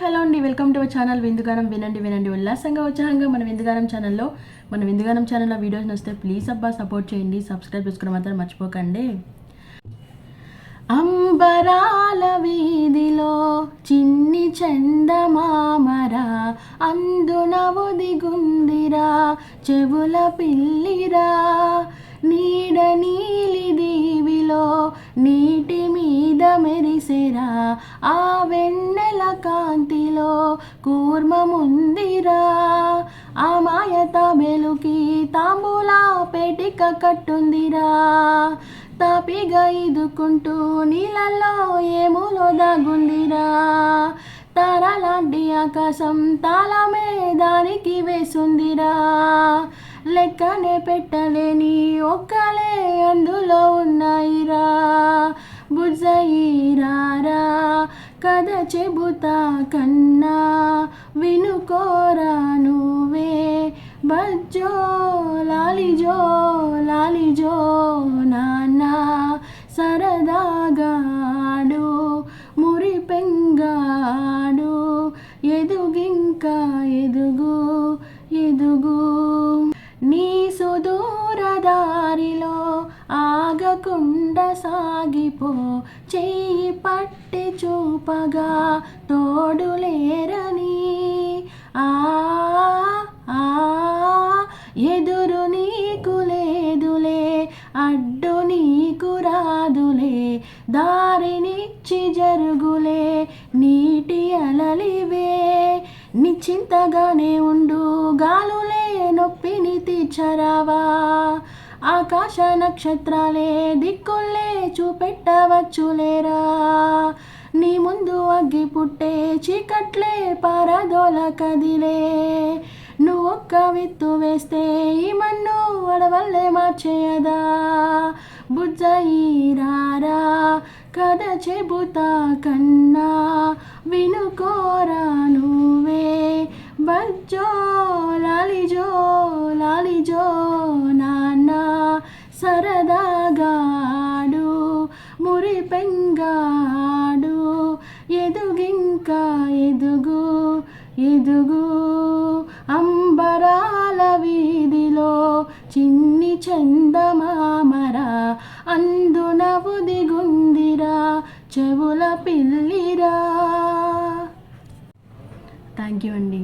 Hello అండి welcome to our channel. Vindugaanam వినండి వినండి. ఉల్లాసంగా ఉత్సాహంగా మన విందుగానం ఛానల్లో మన విందుగానం ఛానల్లో వీడియోస్ నొస్తే ప్లీజ్ అబ్బా సపోర్ట్ చేయండి. సబ్స్క్రైబ్ చేసుకోవడం మాత్రం మర్చిపోకండి. అంబరాల వీధిలో చిన్ని చందమామరా అందున దిగుందిరా చెవుల పిల్లిరా. మెరిసెరా ఆ వెన్నెల కాంతిలో కూర్మముందిరా. ఆ మాయత మెలుకి తాంబూలా పెటిక కట్టుందిరా. తాపిగా ఇదుకుంటూ నీళ్ళల్లో ఏములో దాగుందిరా. తారలాంటి ఆకాశం తాళమే దానికి వేసుందిరా. లెక్కనే పెట్టలేని ఒక్కలే అందులో ఉన్నాయిరా. జైరారా కథ చెబుతా కన్నా వినుకోరా నువ్వే. బజ్జో లాలిజో లాలిజో నాన్న సరదాగాడు మురి పెంగాడు ఎదుగింకా ఎదుగు ఎదుగు. నీ సుదూరదా ఆగకుండా సాగిపో చెయ్యి పట్టి చూపగా తోడులేరని ఆ ఆ ఎదురు నీకు లేదులే అడ్డు నీకు రాదులే దారినిచ్చి జరుగులే నీటి అలలివే. నిశ్చింతగానే ఉండు గాలులే నొప్పిని తీర్చరావా. ఆకాశ నక్షత్రాలే దిక్కుల్లే చూపెట్టవచ్చులేరా? నీ ముందు అగ్గి పుట్టే చీకట్లే పారదోల కదిలే. నువ్వొక్క విత్తు వేస్తే ఈ మన్ను అడవల్లే మార్చేయదా? బుజ్జయిరారా కథ చెబుతా కన్నా వినుకోరా నువ్వే. బజ్జో లాలిజో లాలిజో. సరదాగాడు మురి పెంగాడు ఎదుగింకా ఎదుగు ఎదుగు. అంబరాల వీధిలో చిన్ని చందమామరా అందున ఉదిగుందిరా చెవుల పిల్లిరా. థ్యాంక్ యూ అండి.